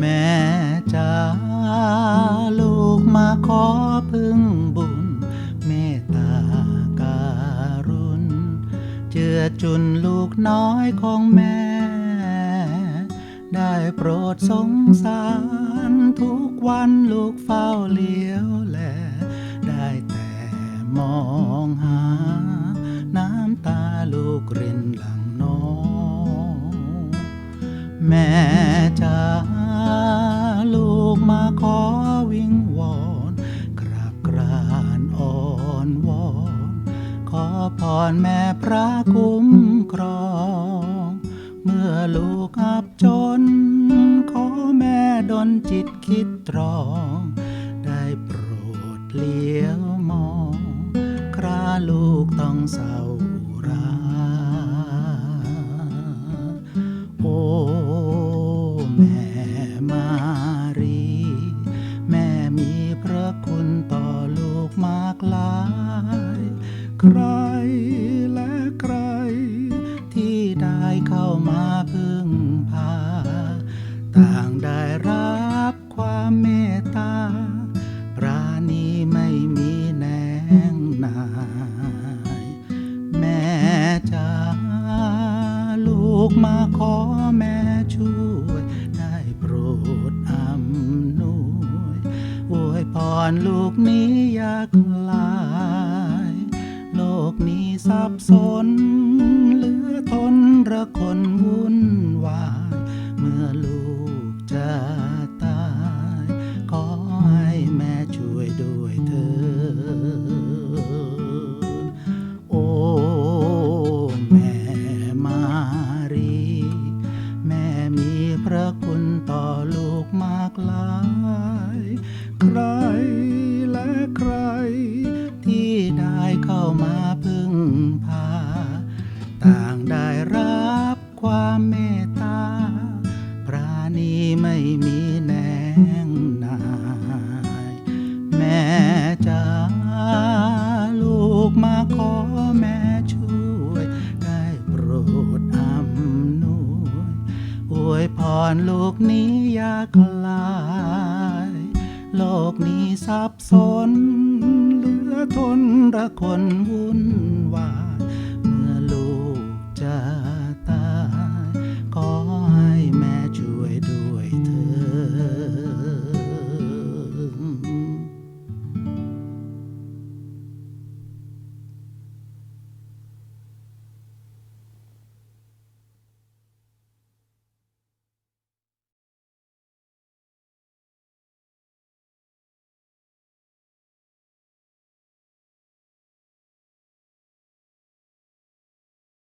แม่จ๋าลูกมาขอพึ่งบุญ เมตตาการุณ เจือจุนลูกน้อยของแม่ ได้โปรดสงสารทุกวันลูกเฝ้าเลี้ยวแล ได้แต่มองหา น้ำตาลูกรินหลังน้อง แม่จ๋าลูกมาขอวิงวอนกราบกรานอ่อนวอน ขอพรแม่พระคุ้มครอง เมื่อลูกอับจน ขอแม่ดนจิตคิดตรอง ได้โปรดเลี้ยวมอง คราลูกต้องเศร้าราโต่อลูกมากลาย ใครและใคร ที่ได้เข้ามาพึ่งพา ต่างได้รับความเมตตา ปราณีไม่มีแนงนาย แม่จ๋าลูกมาขอแม่ วยพรลูกนี้อยากลาย โลกนี้สับสน เหลือทนระคนวุ่นวาย เมื่อลูกจะตาย ขอให้แม่ช่วยด้วยเถิดโอ้แม่มารี แม่มีพระคุณต่อลูกมากลายใต่างได้รับความเมตตา ปราณีไม่มีแนงนาย แม่จ๋าลูกมาขอแม่ช่วย ได้โปรดอำนวยอวยพรลูกนี้อย่ากลาย โลกนี้สับสน เหลือทนระคนวุ่นวาย now.